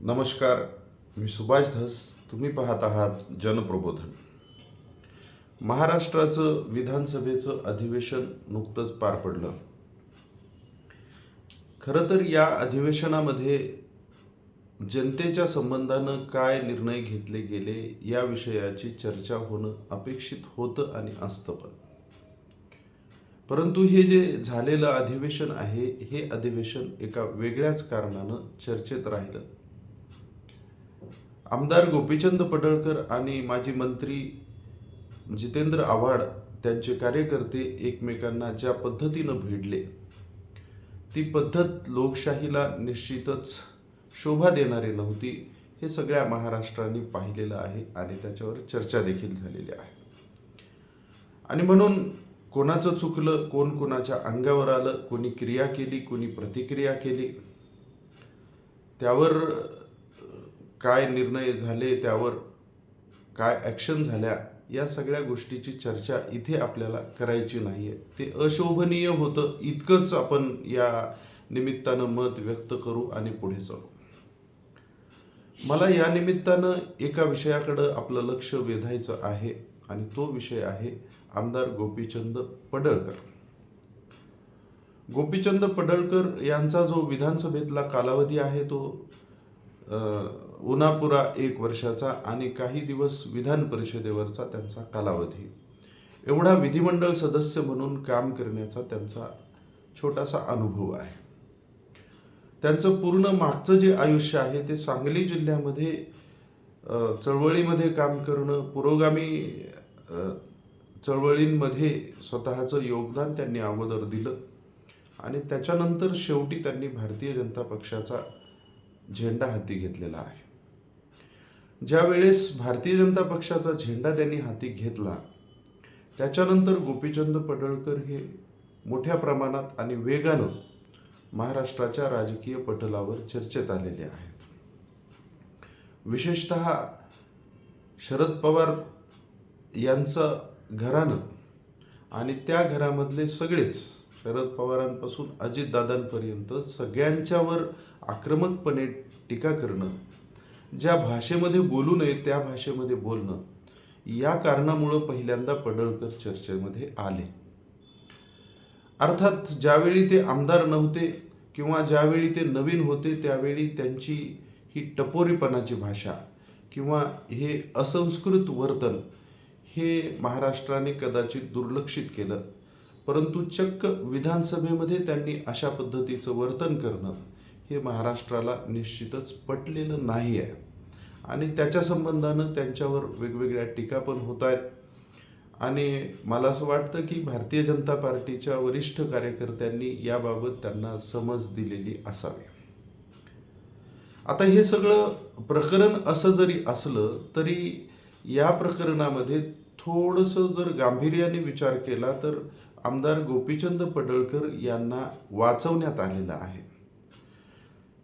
नमस्कार मी सुभाष धस. तुम्ही पाहत आहात जनप्रबोधन. महाराष्ट्राचं विधानसभेचं अधिवेशन नुकतंच पार पडलं. खरं तर या अधिवेशनामध्ये जनतेच्या संबंधानं काय निर्णय घेतले गेले या विषयाची चर्चा होणं अपेक्षित होतं आणि असतं पण. परंतु हे जे झालेलं अधिवेशन आहे हे अधिवेशन एका वेगळ्याच कारणानं चर्चेत राहिलं. आमदार गोपीचंद पडळकर आणि माजी मंत्री जितेंद्र आव्हाड त्यांचे कार्यकर्ते एकमेकांना ज्या पद्धतीनं भिडले ती पद्धत लोकशाहीला निश्चितच शोभा देणारी नव्हती हे सगळ्या महाराष्ट्राने पाहिलेलं आहे आणि त्याच्यावर चर्चा देखील झालेली आहे. आणि म्हणून कोणाचं चुकलं कोण कोणाच्या अंगावर आलं कोणी क्रिया केली कोणी प्रतिक्रिया केली त्यावर काय निर्णय झाले त्यावर काय ॲक्शन झाल्या या सगळ्या गोष्टीची चर्चा इथे आपल्याला करायची नाही आहे ते अशोभनीय होतं इतकंच आपण या निमित्तानं मत व्यक्त करू आणि पुढे जाऊ मला या निमित्तानं एका विषयाकडं आपलं लक्ष वेधायचं आहे आणि तो विषय आहे आमदार गोपीचंद पडळकर. गोपीचंद पडळकर यांचा जो विधानसभेतला कालावधी आहे तो उनापुरा एक वर्षाचा आणि काही दिवस विधान परिषदेवरचा त्यांचा कालावधी. एवढा विधिमंडळ सदस्य म्हणून काम करण्याचा त्यांचा छोटासा अनुभव आहे. त्यांचं पूर्ण मागचं जे आयुष्य आहे ते सांगली जिल्ह्यामध्ये चळवळीमध्ये काम करणं पुरोगामी चळवळींमध्ये स्वतःचं योगदान त्यांनी अगोदर दिलं आणि त्याच्यानंतर शेवटी त्यांनी भारतीय जनता पक्षाचा झेंडा हाती घेतलेला आहे. ज्या वेळेस भारतीय जनता पक्षाचा झेंडा त्यांनी हाती घेतला त्याच्यानंतर गोपीचंद पडळकर हे मोठ्या प्रमाणात आणि वेगानं महाराष्ट्राच्या राजकीय पटलावर चर्चेत आलेले आहेत. विशेषत शरद पवार यांचं घराणं आणि त्या घरामधले सगळेच शरद पवारांपासून अजितदादांपर्यंत सगळ्यांच्यावर आक्रमकपणे टीका करणं ज्या भाषेमध्ये बोलू नये त्या भाषेमध्ये बोलणं या कारणामुळं पहिल्यांदा पडळकर चर्चेमध्ये आले. अर्थात ज्यावेळी ते आमदार नव्हते किंवा ज्यावेळी ते नवीन होते त्यावेळी त्यांची ही टपोरीपणाची भाषा किंवा हे असंस्कृत वर्तन हे महाराष्ट्राने कदाचित दुर्लक्षित केलं. परंतु चक्क विधानसभेमध्ये त्यांनी अशा पद्धतीचं वर्तन करणं हे महाराष्ट्राला निश्चितच पटलेलं नाही आहे. आणि त्याच्या संबंधानं त्यांच्यावर वेगवेगळ्या टीका पण होत आहेत. आणि मला असं वाटतं की भारतीय जनता पार्टीच्या वरिष्ठ कार्यकर्त्यांनी याबाबत त्यांना समज दिलेली असावी. आता हे सगळं प्रकरण असं जरी असलं तरी या प्रकरणामध्ये थोडंसं जर गांभीर्याने विचार केला तर आमदार गोपीचंद पडळकर यांना वाचवण्यात आलेलं आहे.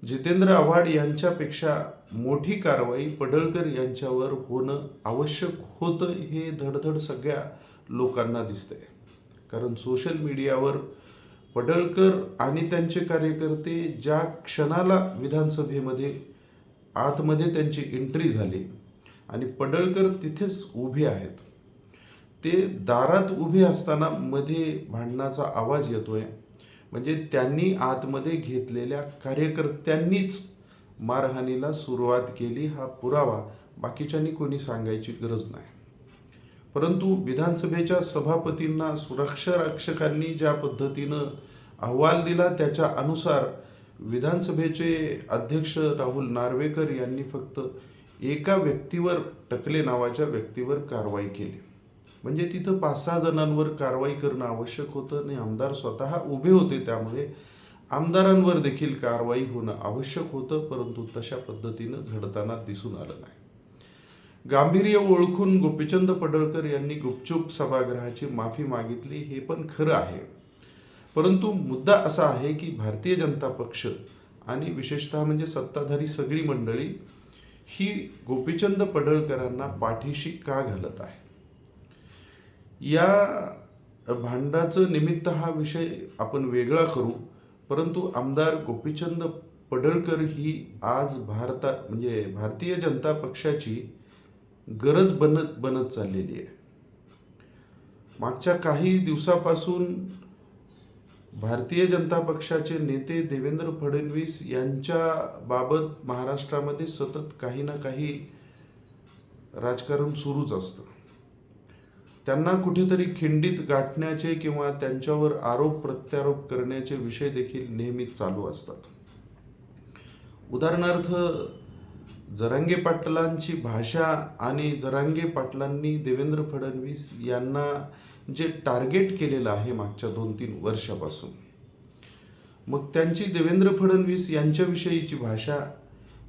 जितेंद्र आव्हाड यांच्यापेक्षा मोठी कारवाई पडळकर यांच्यावर होणं आवश्यक होतं हे धडधड सगळ्या लोकांना दिसतंय. कारण सोशल मीडियावर पडळकर आणि त्यांचे कार्यकर्ते ज्या क्षणाला विधानसभेमध्ये आतमध्ये त्यांची एंट्री झाली आणि पडळकर तिथेच उभे आहेत. ते दारात उभे असताना मध्ये भांडणाचा आवाज येतोय. म्हणजे त्यांनी आतमध्ये घेतलेल्या कार्यकर्त्यांनीच मारहाणीला सुरुवात केली हा पुरावा बाकीच्यांनी कोणी सांगायची गरज नाही. परंतु विधानसभेच्या सभापतींना सुरक्षा रक्षकांनी ज्या पद्धतीनं अहवाल दिला त्याच्या अनुसार विधानसभेचे अध्यक्ष राहुल नार्वेकर यांनी फक्त एका व्यक्तीवर टकले नावाच्या व्यक्तीवर कारवाई केली. म्हणजे तिथं पाच सहा जणांवर कारवाई करणं आवश्यक होतं आणि आमदार स्वतः उभे होते त्यामुळे आमदारांवर देखील कारवाई होणं आवश्यक होतं परंतु तशा पद्धतीनं घडताना दिसून आलं नाही. गांभीर्य ओळखून गोपीचंद पडळकर यांनी गुपचूप सभागृहाची माफी मागितली हे पण खरं आहे. परंतु मुद्दा असा आहे की भारतीय जनता पक्ष आणि विशेषतः म्हणजे सत्ताधारी सगळी मंडळी ही गोपीचंद पडळकरांना पाठीशी का घालत आहे या भांडाचं निमित्त हा विषय आपण वेगळा करू. परंतु आमदार गोपीचंद पडळकर ही आज भारता म्हणजे भारतीय जनता पक्षाची गरज बनत बनत चाललेली आहे. मागच्या काही दिवसापासून भारतीय जनता पक्षाचे नेते देवेंद्र फडणवीस यांच्या बाबत महाराष्ट्रामध्ये सतत काही ना काही राजकारण सुरूच असतं. त्यांना कुठेतरी खिंडीत गाठण्याचे किंवा त्यांच्यावर आरोप प्रत्यारोप करण्याचे विषय देखील नेहमीच चालू असतात. उदाहरणार्थ जरांगे पाटलांची भाषा आणि जरांगे पाटलांनी देवेंद्र फडणवीस यांना जे टार्गेट केलेलं आहे मागच्या दोन तीन वर्षापासून मग त्यांची देवेंद्र फडणवीस यांच्याविषयीची भाषा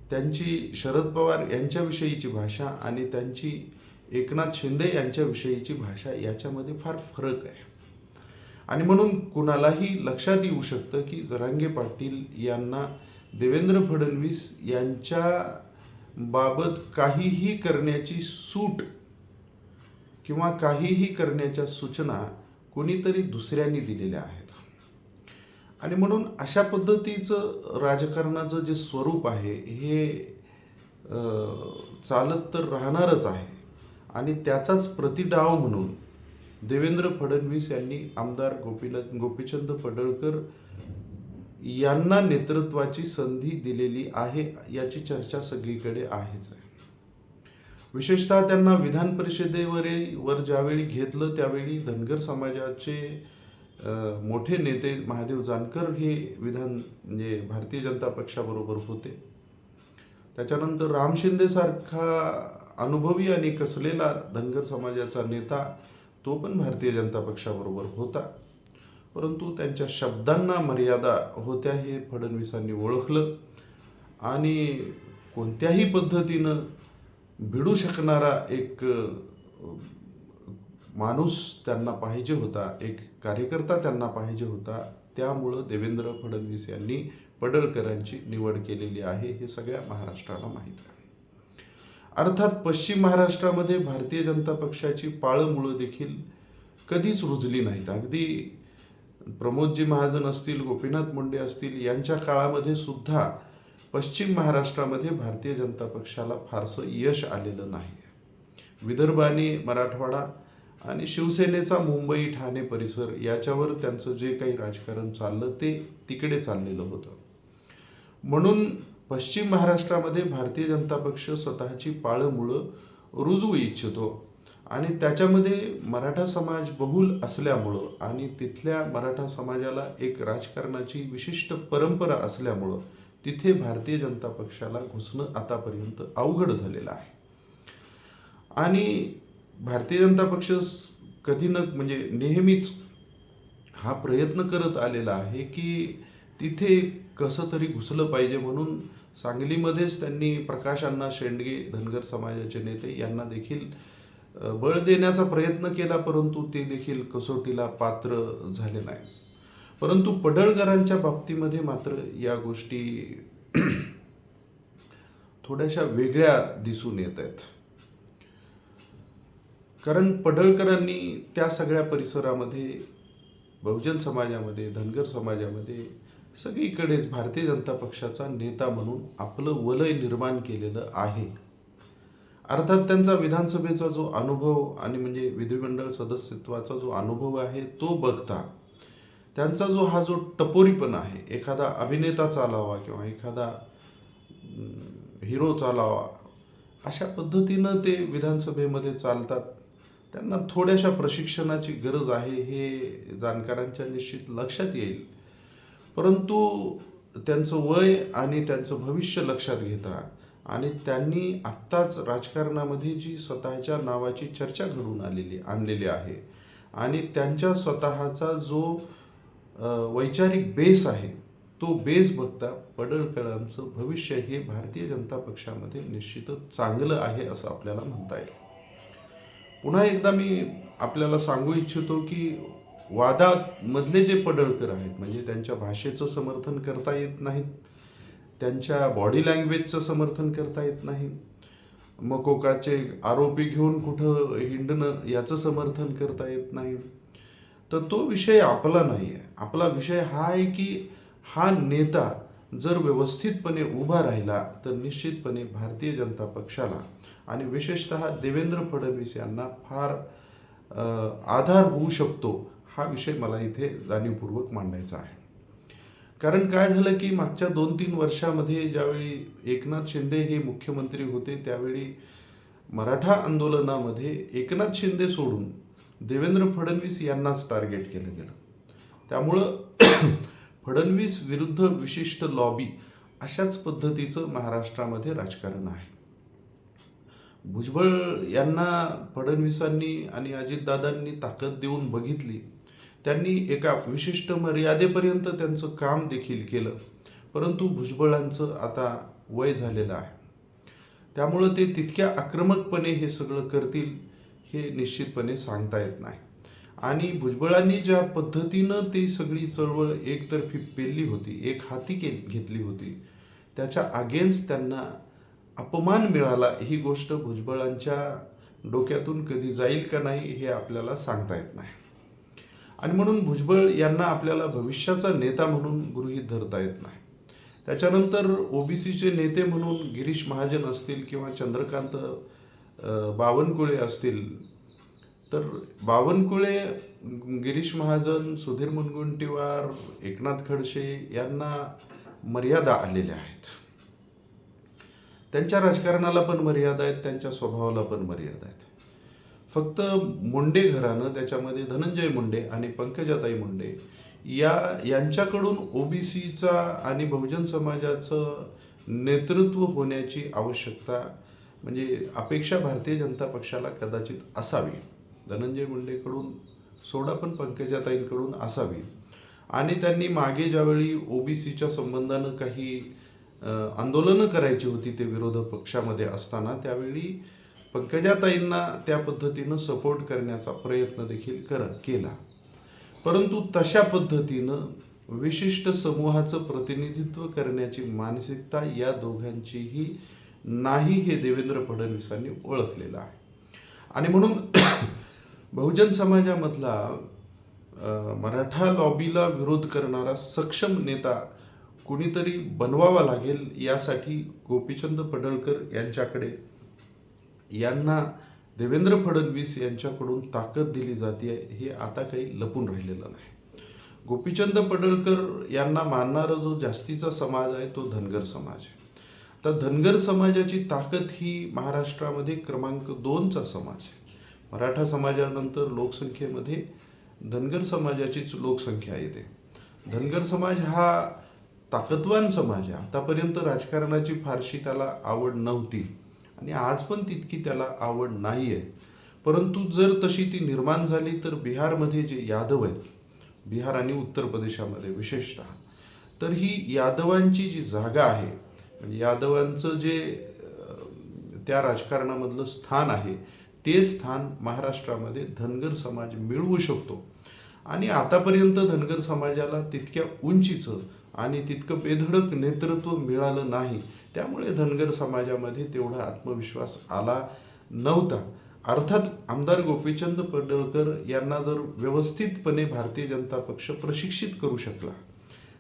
त्यांची शरद पवार यांच्याविषयीची भाषा आणि त्यांची एकनाथ शिंदे यांच्याविषयीची भाषा याच्यामध्ये फार फरक आहे. आणि म्हणून कुणालाही लक्षात येऊ शकतं की जरांगे पाटील यांना देवेंद्र फडणवीस यांच्या बाबत काहीही करण्याची सूट किंवा काहीही करण्याच्या सूचना कोणीतरी दुसऱ्यांनी दिलेल्या आहेत. आणि म्हणून अशा पद्धतीचं राजकारणाचं जे स्वरूप आहे हे चालत तर राहणारच आहे. आणि त्याचाच प्रतिडाव म्हणून देवेंद्र फडणवीस यांनी आमदार गोपीला गोपीचंद पडळकर यांना नेतृत्वाची संधी दिलेली आहे याची चर्चा सगळीकडे आहेच. आहे विशेषतः त्यांना विधान परिषदेवर वर ज्यावेळी घेतलं त्यावेळी धनगर समाजाचे मोठे नेते महादेव जानकर हे विधान म्हणजे भारतीय जनता पक्षाबरोबर होते. त्याच्यानंतर राम शिंदेसारखा अनुभवी आणि कसलेला धनगर समाजाचा नेता तो पण भारतीय जनता पक्षाबरोबर होता. परंतु त्यांच्या शब्दांना मर्यादा होत्या हे फडणवीसांनी ओळखलं. आणि कोणत्याही पद्धतीनं भिडू शकणारा एक माणूस त्यांना पाहिजे होता एक कार्यकर्ता त्यांना पाहिजे होता त्यामुळं देवेंद्र फडणवीस यांनी पडळकरांची निवड केलेली आहे हे सगळ्या महाराष्ट्राला माहीत आहे. अर्थात पश्चिम महाराष्ट्रामध्ये भारतीय जनता पक्षाची पाळंमुळं देखील कधीच रुजली नाहीत. अगदी प्रमोदजी महाजन असतील गोपीनाथ मुंडे असतील यांच्या काळामध्ये सुद्धा पश्चिम महाराष्ट्रामध्ये भारतीय जनता पक्षाला फारसं यश आलेलं नाही. विदर्भ आणि मराठवाडा आणि शिवसेनेचा मुंबई ठाणे परिसर याच्यावर त्यांचं जे काही राजकारण चाललं ते तिकडे चाललेलं होतं. म्हणून पश्चिम महाराष्ट्रामध्ये भारतीय जनता पक्ष स्वतःची पाळंमुळं रुजवू इच्छितो. आणि त्याच्यामध्ये मराठा समाज बहुल असल्यामुळं आणि तिथल्या मराठा समाजाला एक राजकारणाची विशिष्ट परंपरा असल्यामुळं तिथे भारतीय जनता पक्षाला घुसणं आतापर्यंत अवघड झालेलं आहे. आणि भारतीय जनता पक्ष कधी न म्हणजे नेहमीच हा प्रयत्न करत आलेला आहे की तिथे कसं तरी घुसलं पाहिजे म्हणून सांगलीमध्येच त्यांनी प्रकाश अण्णा शेंडगे धनगर समाजाचे नेते यांना देखील बळ देण्याचा प्रयत्न केला परंतु ते देखील कसोटीला पात्र झाले नाही परंतु पडळकरांच्या बाबतीमध्ये मात्र या गोष्टी थोड्याशा वेगळ्या दिसून येत आहेत. कारण पडळकरांनी त्या सगळ्या परिसरामध्ये बहुजन समाजामध्ये धनगर समाजामध्ये सगळीकडेच भारतीय जनता पक्षाचा नेता म्हणून आपलं वलय निर्माण केलेलं आहे. अर्थात त्यांचा विधानसभेचा जो अनुभव आणि म्हणजे विधिमंडळ सदस्यत्वाचा जो अनुभव आहे तो बघता त्यांचा जो हा जो टपोरीपणा आहे एखादा अभिनेता चालावा किंवा एखादा हिरो चालावा अशा पद्धतीनं ते विधानसभेमध्ये चालतात. त्यांना थोड्याशा प्रशिक्षणाची गरज आहे हे जाणकारांच्या निश्चित लक्षात येईल. परंतु त्यांचं वय आणि त्यांचं भविष्य लक्षात घेता आणि त्यांनी आत्ताच राजकारणामध्ये जी स्वतःच्या नावाची चर्चा घडून आलेली आणलेली आहे आणि त्यांच्या स्वतःचा जो वैचारिक बेस आहे तो बेस बघता पडळकरांचं भविष्य हे भारतीय जनता पक्षामध्ये निश्चितच चांगलं आहे असं आपल्याला म्हणता येईल. पुन्हा एकदा मी आपल्याला सांगू इच्छितो की वादामधले जे पडळकर आहेत म्हणजे त्यांच्या भाषेचं समर्थन करता येत नाहीत त्यांच्या बॉडी लँग्वेजचं समर्थन करता येत नाही मकोकाचे आरोपी घेऊन कुठं हिंडणं याचं समर्थन करता येत नाही. तर तो विषय आपला नाही आहे आपला विषय हा आहे की हा नेता जर व्यवस्थितपणे उभा राहिला तर निश्चितपणे भारतीय जनता पक्षाला आणि विशेषतः देवेंद्र फडणवीस यांना फार आधार होऊ शकतो हा विषय मला इथे जाणीवपूर्वक मांडायचा आहे. कारण काय झालं की मागच्या दोन तीन वर्षामध्ये ज्यावेळी एकनाथ शिंदे हे मुख्यमंत्री होते त्यावेळी मराठा आंदोलनामध्ये एकनाथ शिंदे सोडून देवेंद्र फडणवीस यांनाच टार्गेट केलं गेलं. त्यामुळं फडणवीस विरुद्ध विशिष्ट लॉबी अशाच पद्धतीचं महाराष्ट्रामध्ये राजकारण आहे. भुजबळ यांना फडणवीसांनी आणि अजितदादांनी ताकद देऊन बघितली. त्यांनी एका विशिष्ट मर्यादेपर्यंत त्यांचं काम देखील केलं. परंतु भुजबळांचं आता वय झालेलं आहे. त्यामुळं ते तितक्या आक्रमकपणे हे सगळं करतील हे निश्चितपणे सांगता येत नाही. आणि भुजबळांनी ज्या पद्धतीनं ती सगळी चळवळ एकतर्फी पेलली होती एक हाती के घेतली होती त्याच्या अगेन्स्ट त्यांना अपमान मिळाला ही गोष्ट भुजबळांच्या डोक्यातून कधी जाईल का नाही हे आपल्याला सांगता येत नाही. आणि म्हणून भुजबळ यांना आपल्याला भविष्याचा नेता म्हणून गृहीत धरता येत नाही. त्याच्यानंतर ओबीसीचे नेते म्हणून गिरीश महाजन असतील किंवा चंद्रकांत बावनकुळे असतील तर बावनकुळे गिरीश महाजन सुधीर मुनगुंटीवार एकनाथ खडसे यांना मर्यादा आलेल्या आहेत. त्यांच्या राजकारणाला पण मर्यादा आहेत त्यांच्या स्वभावाला पण मर्यादा आहेत. फक्त मुंडे घरानं त्याच्यामध्ये धनंजय मुंडे आणि पंकजाताई मुंडे या यांच्याकडून ओबीसीचा आणि बहुजन समाजाचं नेतृत्व होण्याची आवश्यकता म्हणजे अपेक्षा भारतीय जनता पक्षाला कदाचित असावी. धनंजय मुंडेकडून सोडा पण पंकजाताईंकडून असावी. आणि त्यांनी मागे ज्यावेळी ओबीसीच्या संबंधानं काही आंदोलनं करायची होती ते विरोधक पक्षामध्ये असताना त्यावेळी पंकजाताईंना त्या पद्धतीनं सपोर्ट करण्याचा प्रयत्न देखील कर केला. परंतु तशा पद्धतीनं विशिष्ट समूहाचं प्रतिनिधित्व करण्याची मानसिकता या दोघांचीही नाही हे देवेंद्र फडणवीसांनी ओळखलेलं आहे. आणि म्हणून बहुजन समाजामधला मराठा लॉबीला विरोध करणारा सक्षम नेता कुणीतरी बनवावा लागेल यासाठी गोपीचंद पडळकर यांच्याकडे यांना देवेंद्र फडणवीस यांच्याकडून ताकद दिली जाते हे आता काही लपून राहिलेलं नाही. गोपीचंद पडळकर यांना मानणारा जो जास्तीचा समाज आहे तो धनगर समाज आहे. तर धनगर समाजाची ताकद ही महाराष्ट्रामध्ये क्रमांक दोनचा समाज आहे. मराठा समाजानंतर लोकसंख्येमध्ये धनगर समाजाचीच लोकसंख्या येते. धनगर समाज हा ताकदवान समाज आहे. आतापर्यंत राजकारणाची फारशी त्याला आवड नव्हती. आणि आज पण तितकी त्याला आवड नाही आहे परंतु जर तशी ती निर्माण झाली तर बिहारमध्ये जे यादव आहेत बिहार आणि उत्तर प्रदेशामध्ये विशेषतः तर ही यादवांची जी जागा आहे म्हणजे यादवांचं जे त्या राजकारणामधलं स्थान आहे ते स्थान महाराष्ट्रामध्ये धनगर समाज मिळवू शकतो. आणि आतापर्यंत धनगर समाजाला तितक्या उंचीचं आणि तितकं बेधडक नेतृत्व मिळालं नाही. त्यामुळे धनगर समाजामध्ये तेवढा आत्मविश्वास आला नव्हता. अर्थात आमदार गोपीचंद पडळकर यांना जर व्यवस्थितपणे भारतीय जनता पक्ष प्रशिक्षित करू शकला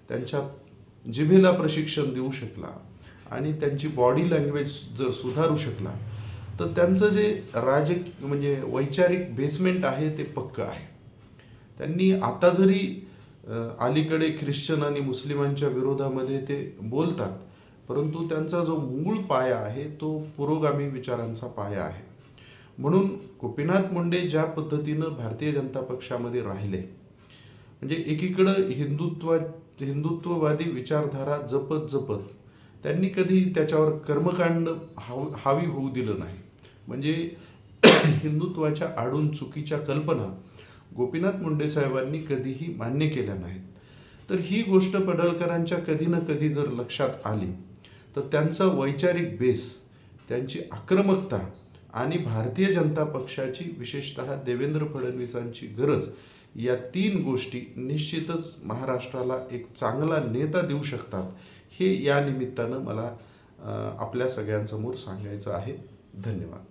त्यांच्या जिभेला प्रशिक्षण देऊ शकला आणि त्यांची बॉडी लँग्वेज जर सुधारू शकला तर त्यांचं जे राज म्हणजे वैचारिक बेसमेंट आहे ते पक्कं आहे. त्यांनी आता जरी अलीकडे ख्रिश्चन आणि मुस्लिमांच्या विरोधामध्ये ते बोलतात. परंतु त्यांचा जो मूळ पाया आहे तो पुरोगामी विचारांचा पाया आहे. म्हणून गोपीनाथ मुंडे ज्या पद्धतीनं भारतीय जनता पक्षामध्ये राहिले म्हणजे एकीकडं हिंदुत्वा हिंदुत्ववादी विचारधारा जपत जपत त्यांनी कधी त्याच्यावर कर्मकांड हाव हावी होऊ दिलं नाही. म्हणजे हिंदुत्वाच्या आडून चुकीच्या कल्पना गोपीनाथ मुंडे साहेबांनी कधीही मान्य केल्या नाहीत. तर ही गोष्ट पडळकरांच्या कधी ना कधी जर लक्षात आली तर त्यांचा वैचारिक बेस त्यांची आक्रमकता आणि भारतीय जनता पक्षाची विशेषतः देवेंद्र फडणवीसांची गरज या तीन गोष्टी निश्चितच महाराष्ट्राला एक चांगला नेता देऊ शकतात हे या निमित्तानं मला आपल्या सगळ्यांसमोर सांगायचं आहे. धन्यवाद.